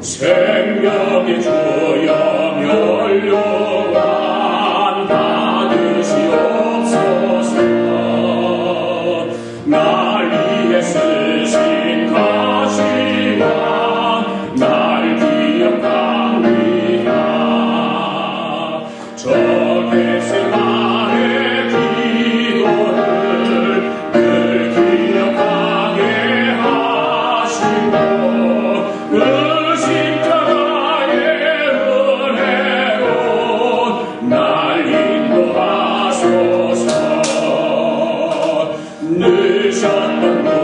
생명이 주여 nation.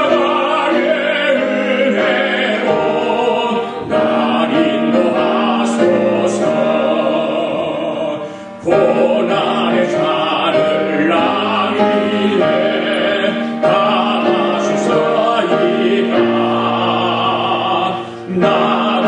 고난의 잔을 나 위해 다 마시사이다. 나